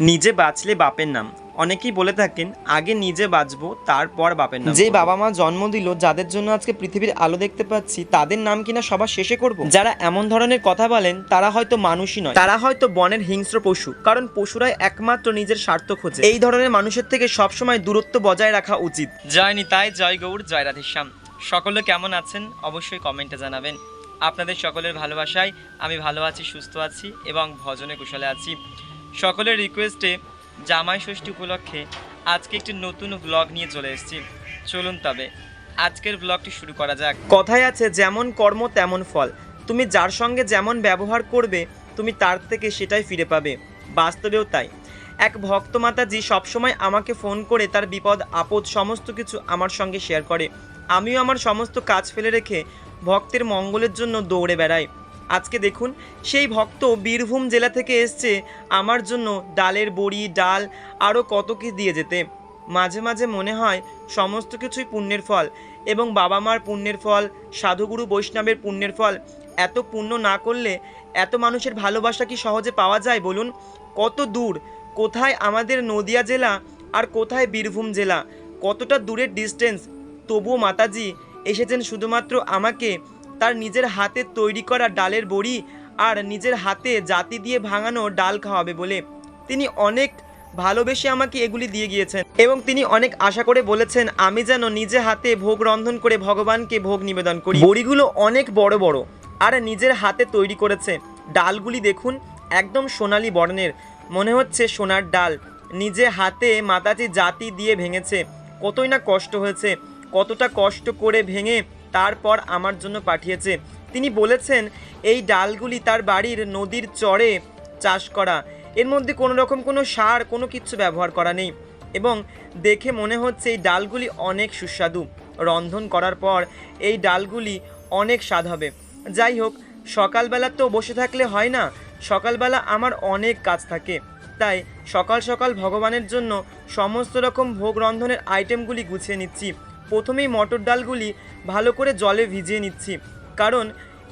নিজে বাঁচলে বাপের নাম। অনেকেই বলে থাকেন আগে নিজে বাঁচবো তারপর বাপের নাম যে বাবা মা জন্ম দিল যাদের জন্য আজকে পৃথিবীর আলো দেখতে পাচ্ছি তাদের নাম কিনা সবার শেষে করব? যারা এমন ধরনের কথা বলেন তারা হয়তো মানুষই নয়। তারা হয়তো বনের হিংস্র পশু কারণ পশুরাই একমাত্র নিজের স্বার্থ খোঁজে। এই ধরনের মানুষের থেকে সবসময় দূরত্ব বজায় রাখা উচিত। জয় নিতাই জয় গৌর জয় রাধেশ্যাম। সকলে কেমন আছেন? অবশ্যই কমেন্টে জানাবেন। আপনাদের সকলের ভালোবাসায় আমি ভালো আছি সুস্থ আছি এবং ভজনে কুশলে আছি। সকলের রিকোয়েস্টে জামাই ষষ্ঠী উপলক্ষে আজকে একটি নতুন ব্লগ নিয়ে চলে এসেছি। চলুন তবে আজকের ব্লগটি শুরু করা যাক। কথায় আছে, যেমন কর্ম, তেমন ফল। তুমি যার সঙ্গে যেমন ব্যবহার করবে, তুমি তার থেকে সেটাই ফিরে পাবে। বাস্তবেও তাই। এক ভক্ত মাতাজি সবসময় আমাকে ফোন করে তার বিপদ, আপদ, সমস্ত কিছু আমার সঙ্গে শেয়ার করে। আমিও আমার সমস্ত কাজ ফেলে রেখে ভক্তের মঙ্গলের জন্য দৌড়ে বেড়াই। আজকে দেখুন, সেই ভক্ত বীরভূম জেলা থেকে এসছে আমার জন্য ডালের বড়ি, ডাল, আরও কত কি দিয়ে যেতে। মাঝে মাঝে মনে হয় সমস্ত কিছুই পুণ্যের ফল এবং বাবা মার পুণ্যের ফল, সাধুগুরু বৈষ্ণবের পুণ্যের ফল। এত পুণ্য না করলে এত মানুষের ভালোবাসা কি সহজে পাওয়া যায় বলুন? কত দূর, কোথায় আমাদের নদিয়া জেলা আর কোথায় বীরভূম জেলা? কতটা দূরের ডিস্টেন্স তবুও মাতাজি এসেছেন শুধুমাত্র আমাকে তার নিজের হাতে তৈরি করা ডালের বড়ি আর নিজের হাতে জাতি দিয়ে ভাঙানো ডাল খাওয়াবে বলে। তিনি অনেক ভালোবেসে আমাকে এগুলি দিয়ে গিয়েছেন এবং তিনি অনেক আশা করে বলেছেন, আমি যেন নিজে হাতে ভোগ রন্ধন করে ভগবানকে ভোগ নিবেদন করি। বড়িগুলো অনেক বড় বড় আর নিজের হাতে তৈরি করেছে। ডালগুলি দেখুন, একদম সোনালি বর্ণের। মনে হচ্ছে সোনার ডাল। নিজে হাতে মাতাজি জাতি দিয়ে ভেঙেছে। কতই না কষ্ট হয়েছে। কতটা কষ্ট করে ভেঙে তারপর আমার জন্য পাঠিয়েছে। তিনি বলেছেন, এই ডালগুলি তার বাড়ির নদীর চরে চাষ করা। এর মধ্যে কোনো রকম কোনো সার, কোনো কিছু ব্যবহার করা নেই। এবং দেখে মনে হচ্ছে এই ডালগুলি অনেক সুস্বাদু। রন্ধন করার পর এই ডালগুলি অনেক স্বাদ হবে। যাই হোক, সকালবেলা তো বসে থাকলে হয় না। সকালবেলা আমার অনেক কাজ থাকে। তাই সকাল সকাল ভগবানের জন্য সমস্ত রকম ভোগ রন্ধনের আইটেমগুলি গুছিয়ে নিচ্ছি। প্রথমেই মটর ডালগুলি ভালো করে জলে ভিজিয়ে নিচ্ছি। কারণ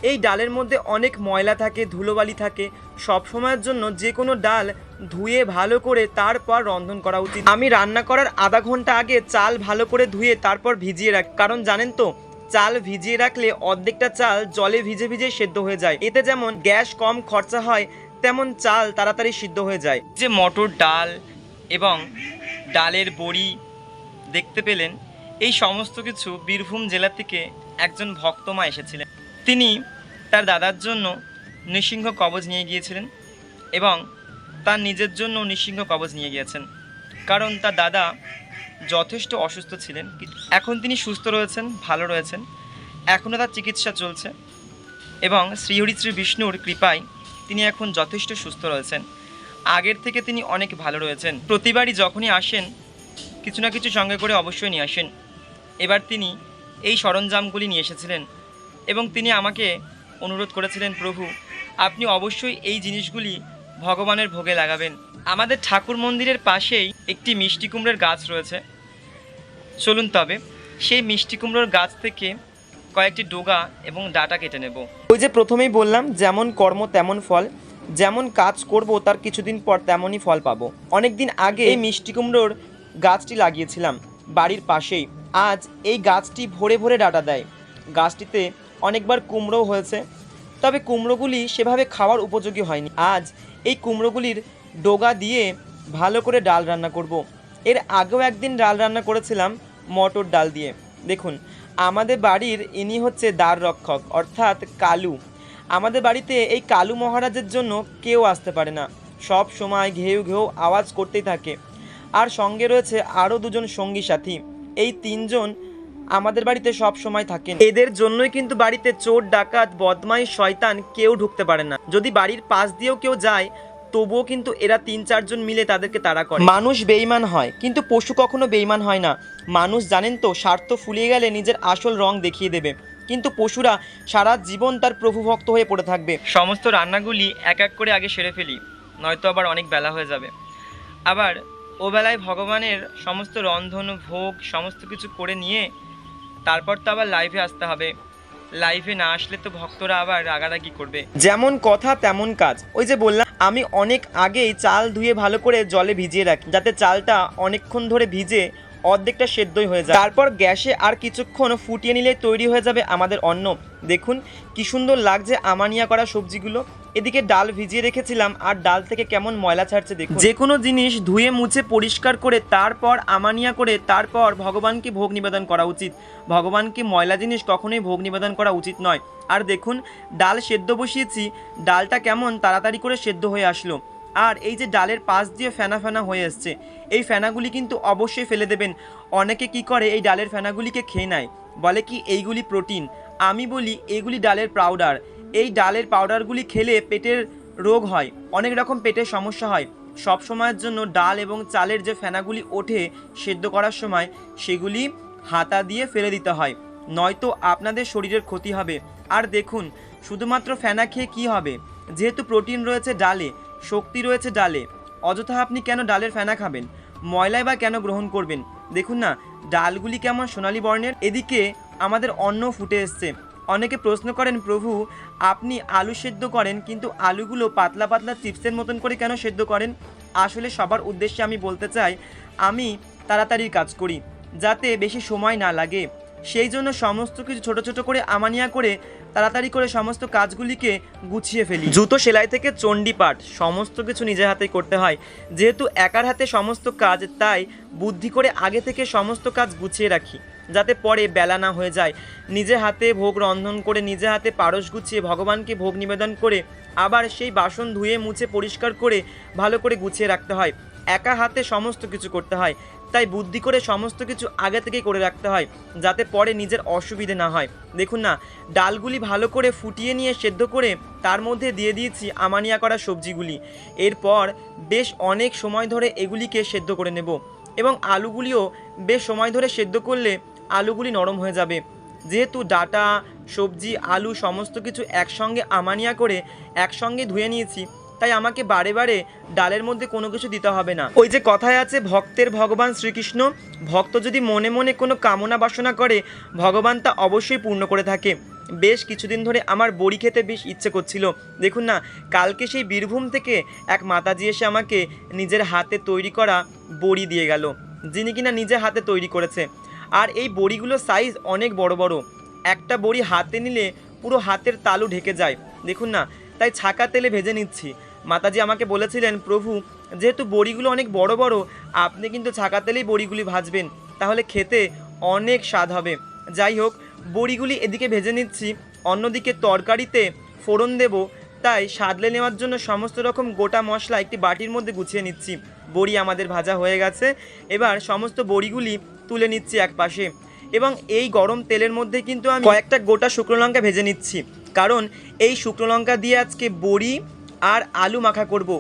এই ডালের মধ্যে অনেক ময়লা থাকে, ধুলোবালি থাকে। সব সময়ের জন্য যে কোনো ডাল ধুয়ে ভালো করে তারপর রন্ধন করা উচিত। আমি রান্না করার আধা ঘণ্টা আগে চাল ভালো করে ধুয়ে তারপর ভিজিয়ে রাখি কারণ জানেন তো, চাল ভিজিয়ে রাখলে অর্ধেকটা চাল জলে ভিজে ভিজে সেদ্ধ হয়ে যায়। এতে যেমন গ্যাস কম খরচা হয়, তেমন চাল তাড়াতাড়ি সিদ্ধ হয়ে যায়। যে মটর ডাল এবং ডালের বড়ি দেখতে পেলেন এই সমস্ত কিছু বীরভূম জেলা থেকে একজন ভক্তমা এসেছিলেন। তিনি তার দাদার জন্য নৃসিংহ কবজ নিয়ে গিয়েছিলেন এবং তার নিজের জন্য নৃসিংহ কবজ নিয়ে গিয়েছেন। কারণ তার দাদা যথেষ্ট অসুস্থ ছিলেন। এখন তিনি সুস্থ রয়েছেন, ভালো রয়েছেন। এখনও তার চিকিৎসা চলছে এবং শ্রীহরি শ্রী বিষ্ণুর কৃপায় তিনি এখন যথেষ্ট সুস্থ রয়েছেন। আগের থেকে তিনি অনেক ভালো রয়েছেন। প্রতিবারই যখনই আসেন কিছু না কিছু সঙ্গে করে অবশ্যই নিয়ে আসেন। এবার তিনি এই সরঞ্জামগুলি নিয়ে এসেছিলেন এবং তিনি আমাকে অনুরোধ করেছিলেন, প্রভু, আপনি অবশ্যই এই জিনিসগুলি ভগবানের ভোগে লাগাবেন। আমাদের ঠাকুর মন্দিরের পাশেই একটি মিষ্টি কুমড়োর গাছ রয়েছে। চলুন তবে, সেই মিষ্টি কুমড়োর গাছ থেকে কয়েকটি ডোগা এবং ডাটা কেটে নেব। ওই যে প্রথমেই বললাম, যেমন কর্ম তেমন ফল। যেমন কাজ করব, তার কিছুদিন পর তেমনই ফল পাবো। অনেক দিন আগে এই মিষ্টি কুমড়োর গাছটি লাগিয়েছিলাম। বাড়ির পাশেই। আজ এই গাছটি ভরে ভরে ডাটা দেয়। গাছটিতে অনেকবার কুমড়োও হয়েছে। তবে কুমড়োগুলি সেভাবে খাওয়ার উপযোগী হয়নি। আজ এই কুমড়োগুলির ডোগা দিয়ে ভালো করে ডাল রান্না করব। এর আগেও একদিন ডাল রান্না করেছিলাম মটর ডাল দিয়ে। দেখুন, আমাদের বাড়ির ইনি হচ্ছে দ্বার রক্ষক, অর্থাৎ কালু। আমাদের বাড়িতে এই কালু মহারাজের জন্য কেউ আসতে পারে না। সব সময় ঘেউ ঘেউ আওয়াজ করতেই থাকে। আর সঙ্গে রয়েছে আরও দুজন সঙ্গী সাথী। এই তিনজন আমাদের বাড়িতে সব সময় থাকেন। এদের জন্যই কিন্তু বাড়িতে চোর, ডাকাত বদমাই শয়তান কেউ ঢুকতে পারে না। যদি বাড়ির পাশ দিয়েও কেউ যায়, তবুও কিন্তু এরা তিন, চারজন মিলে তাদেরকে তাড়া করে। মানুষ বেইমান হয়, কিন্তু পশু কখনো বেইমান হয় না। মানুষ জানেন তো, স্বার্থ ফুলিয়ে গেলে নিজের আসল রং দেখিয়ে দেবে। কিন্তু পশুরা সারা জীবন তার প্রভু ভক্ত হয়ে পড়ে থাকবে। সমস্ত রান্নাগুলি এক এক করে আগে সেরে ফেলি, নয়তো আবার অনেক বেলা হয়ে যাবে। আবার ও বেলায় ভগবানের সমস্ত রন্ধন, ভোগ, সমস্ত কিছু করে নিয়ে তারপর তো আবার লাইভে আসতে হবে। লাইভে না আসলে তো ভক্তরা আবার রাগারাগি করবে। যেমন কথা, তেমন কাজ। ওই যে বললাম, আমি অনেক আগেই চাল ধুয়ে ভালো করে জলে ভিজিয়ে রাখি, যাতে চালটা অনেকক্ষণ ধরে ভিজে অর্ধেকটা সেদ্ধই হয়ে যায়। তারপর গ্যাসে আর কিছুক্ষণ ফুটিয়ে নিলে তৈরি হয়ে যাবে আমাদের অন্ন। দেখুন, কি সুন্দর লাগছে আমানিয়া করা সবজিগুলো। এদিকে ডাল ভিজিয়ে রেখেছিলাম, আর ডাল থেকে কেমন ময়লা ছাড়ছে দেখুন। যে কোনো জিনিস ধুয়ে মুছে পরিষ্কার করে, তারপর আমানিয়া করে, তারপর ভগবানকে ভোগ নিবেদন করা উচিত। ভগবানকে ময়লা জিনিস কখনোই ভোগ নিবেদন করা উচিত নয়। আর দেখুন, ডাল সেদ্ধ বসিয়েছি, ডালটা কেমন তাড়াতাড়ি করে সেদ্ধ হয়ে আসলো। আর এই যে ডালের পাশ দিয়ে ফেনা ফেনা হয়ে এসছে এই ফেনাগুলি কিন্তু অবশ্যই ফেলে দেবেন। অনেকে কি করে, এই ডালের ফেনাগুলিকে খেয়ে নেয়। বলে কি, এইগুলি প্রোটিন। আমি বলি এগুলি ডালের পাউডার। এই ডালের পাউডারগুলি খেলে পেটের রোগ হয়, অনেক রকম পেটের সমস্যা হয়। সব সময়ের জন্য ডাল এবং চালের যে ফেনাগুলি ওঠে সেদ্ধ করার সময় সেগুলি হাতা দিয়ে ফেলে দিতে হয়, নয়তো আপনাদের শরীরের ক্ষতি হবে। আর দেখুন, শুধুমাত্র ফেনা খেয়ে কী হবে? যেহেতু প্রোটিন রয়েছে ডালে, শক্তি রয়েছে ডালে, অযথা আপনি কেন ডালের ফেনা খাবেন? ময়লায় বা কেন গ্রহণ করবেন? দেখুন না, ডালগুলি কেমন সোনালী বর্ণের, এদিকে আমাদের অন্ন ফুটে এসছে। অনেকে প্রশ্ন করেন, প্রভু, আপনি আলু সেদ্ধ করেন, কিন্তু আলুগুলো পাতলা পাতলা চিপসের মতন করে কেন সেদ্ধ করেন? আসলে সবার উদ্দেশ্যে আমি বলতে চাই, আমি তাড়াতাড়ি কাজ করি, যাতে বেশি সময় না লাগে। সেই জন্য সমস্ত কিছু ছোট ছোট করে আমানিয়া করে তাড়াতাড়ি করে সমস্ত কাজগুলিকে গুছিয়ে ফেলি। জুতো, সেলাই থেকে চণ্ডীপাঠ সমস্ত কিছু নিজের হাতেই করতে হয়। যেহেতু একার হাতে সমস্ত কাজ, তাই বুদ্ধি করে আগে থেকে সমস্ত কাজ গুছিয়ে রাখি। যাতে পরে বেলা না হয়ে যায়। নিজে হাতে ভোগ রন্ধন করে নিজে হাতে পারস গুছিয়ে ভগবানকে ভোগ নিবেদন করে আবার সেই বাসন ধুয়ে মুছে পরিষ্কার করে ভালো করে গুছিয়ে রাখতে হয়। একা হাতে সমস্ত কিছু করতে হয়। তাই বুদ্ধি করে সমস্ত কিছু আগে থেকেই করে রাখতে হয়, যাতে পরে নিজের অসুবিধে না হয়। দেখুন না, ডালগুলি ভালো করে ফুটিয়ে নিয়ে সেদ্ধ করে তার মধ্যে দিয়ে দিয়েছি আমানিয়া করা সবজিগুলি। এরপর বেশ অনেক সময় ধরে এগুলিকে সেদ্ধ করে নেব এবং আলুগুলিও বেশ সময় ধরে সেদ্ধ করলে আলুগুলি নরম হয়ে যাবে। যেহেতু ডাটা, সবজি, আলু সমস্ত কিছু একসঙ্গে আমানিয়া করে একসঙ্গে ধুয়ে নিয়েছি, তাই আমাকে বারে বারে ডালের মধ্যে কোনো কিছু দিতে হবে না। ওই যে কথায় আছে, ভক্তের ভগবান শ্রীকৃষ্ণ। ভক্ত যদি মনে মনে কোনো কামনা বাসনা করে, ভগবান তা অবশ্যই পূর্ণ করে থাকে। বেশ কিছুদিন ধরে আমার বড়ি খেতে বেশ ইচ্ছে করছিল। দেখুন না, কালকে সেই বীরভূম থেকে এক মাতাজি এসে আমাকে নিজের হাতে তৈরি করা বড়ি দিয়ে গেল, যিনি কিনা নিজে হাতে তৈরি করেছে। আর এই বড়িগুলোর সাইজ অনেক বড় বড়। একটা বড়ি হাতে নিলে পুরো হাতের তালু ঢেকে যায়। দেখুন না, তাই ছাকা তেলে ভেজে নিচ্ছি। মাতাজি আমাকে বলেছিলেন, প্রভু, যেহেতু বড়িগুলো অনেক বড় বড়, আপনি কিন্তু ছাকা তেলেই বড়িগুলি ভাজবেন। তাহলে খেতে অনেক স্বাদ হবে। যাই হোক, বড়িগুলি এদিকে ভেজে নিচ্ছি। অন্যদিকে তরকারিতে ফোড়ন দেব। তাই সাদলে নেওয়ার জন্য সমস্ত রকম গোটা মশলা একটি বাটির মধ্যে গুছিয়ে নিচ্ছি। বড়ি আমাদের ভাজা হয়ে গেছে। এবার সমস্ত বড়িগুলি তুলে নিচ্ছি এক পাশে। এবং এই গরম তেলের মধ্যে কিন্তু আমি কয়েকটা গোটা শুকনো লঙ্কা ভেজে নিচ্ছি। কারণ এই শুকনো লঙ্কা দিয়ে আজকে বড়ি আর আলু মাখা করব।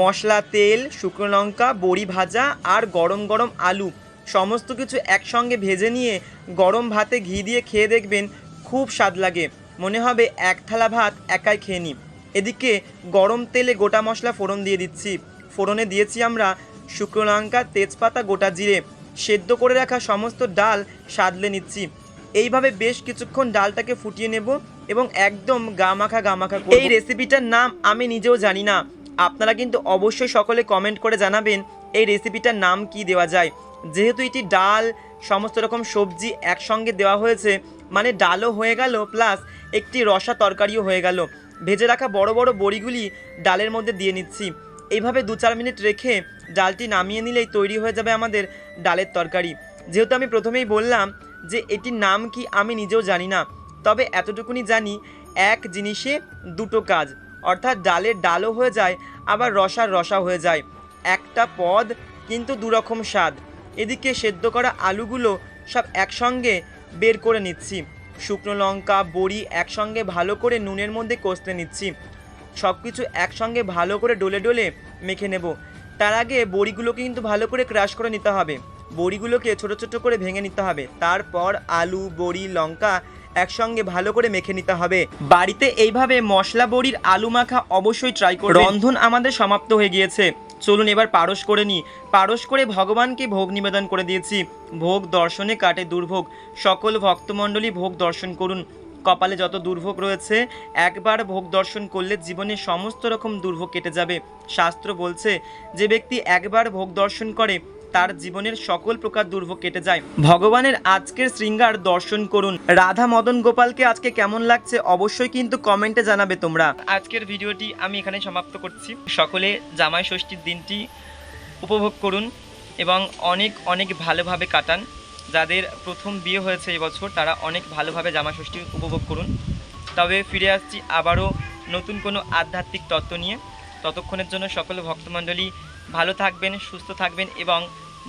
মশলা, তেল, শুকনো লঙ্কা, বড়ি ভাজা আর গরম গরম আলু। সমস্ত কিছু একসঙ্গে ভেজে নিয়ে গরম ভাতে ঘি দিয়ে খেয়ে দেখবেন খুব স্বাদ লাগে। মনে হবে এক থালা ভাত একাই খেয়ে নিই। এদিকে গরম তেলে গোটা মশলা ফোড়ন দিয়ে দিচ্ছি। ফোড়নে দিয়েছি আমরা শুকনো লঙ্কা, তেজপাতা, গোটা জিরে। সেদ্ধ করে রাখা সমস্ত ডাল সাদলে নিচ্ছি। এইভাবে বেশ কিছুক্ষণ ডালটাকে ফুটিয়ে নেব এবং একদম গামাখা গামাখা। এই রেসিপিটার নাম আমি নিজেও জানি না। আপনারা কিন্তু অবশ্যই সকলে কমেন্ট করে জানাবেন এই রেসিপিটার নাম কি দেওয়া যায়। যেহেতু এটি ডাল, সমস্ত রকম সবজি একসঙ্গে দেওয়া হয়েছে মানে ডালও হয়ে গেল, প্লাস একটি রসা তরকারিও হয়ে গেল। ভেজে রাখা বড় বড় বড়িগুলি ডালের মধ্যে দিয়ে নিচ্ছি। এইভাবে দু চার মিনিট রেখে ডালটি নামিয়ে নিলেই তৈরি হয়ে যাবে আমাদের ডালের তরকারি। যেহেতু আমি প্রথমেই বললাম যে এটির নাম কি আমি নিজেও জানি না, তবে এতটুকুনি জানি, এক জিনিসে দুটো কাজ। অর্থাৎ ডালের ডালও হয়ে যায়, আবার রসার রসা হয়ে যায়। একটা পদ, কিন্তু দুরকম স্বাদ। এদিকে সেদ্ধ করা আলুগুলো সব একসঙ্গে বের করে নিচ্ছি। শুকনো লঙ্কা, বড়ি একসঙ্গে ভালো করে নুনের মধ্যে কষতে নিচ্ছি। সব কিছু একসঙ্গে ভালো করে ডলে ডলে মেখে নেব। তার আগে বড়িগুলোকে কিন্তু ভালো করে ক্রাশ করে নিতে হবে। বড়িগুলোকে ছোট ছোট করে ভেঙে নিতে হবে। তারপর আলু, বড়ি, লঙ্কা একসঙ্গে ভালো করে মেখে নিতে হবে। বাড়িতে এইভাবে মশলা, বড়ির আলু মাখা অবশ্যই ট্রাই করুন রন্ধন আমাদের সমাপ্ত হয়ে গিয়েছে। চলুন এবার পারস করে নিই। পারস করে ভগবানকে ভোগ নিবেদন করে দিয়েছি। ভোগ দর্শনে কাটে দুর্ভোগ। সকল ভক্তমণ্ডলী ভোগ দর্শন করুন। কপালে যত দুর্ভোগ রয়েছে, একবার ভোগ দর্শন করলে জীবনে সমস্ত রকম দুর্ভোগ কেটে যাবে। শাস্ত্র বলছে, যে ব্যক্তি একবার ভোগ দর্শন করে, তার জীবনের সকল প্রকার দুর্ভোগ কেটে যায়। ভগবানের আজকের শৃঙ্গার দর্শন করুন। রাধা মদন গোপালকে আজকে কেমন লাগছে অবশ্যই কিন্তু কমেন্টে জানাবে তোমরা। আজকের ভিডিওটি আমি এখানে সমাপ্ত করছি। সকলে জামাই ষষ্ঠীর দিনটি উপভোগ করুন এবং অনেক অনেক ভালোভাবে কাটান। যাদের প্রথম বিয়ে হয়েছে এই বছর, তারা অনেক ভালোভাবে জামা ষষ্ঠী উপভোগ করুন। তবে ফিরে আসছি আবারও নতুন কোনো আধ্যাত্মিক তত্ত্ব নিয়ে। ততক্ষণের জন্য সকল ভক্তমণ্ডলী ভালো থাকবেন, সুস্থ থাকবেন এবং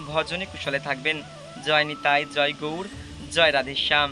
ভজনে কুশলে থাকবেন। জয় নিতাই, জয় গৌর, জয় রাধেশ্যাম।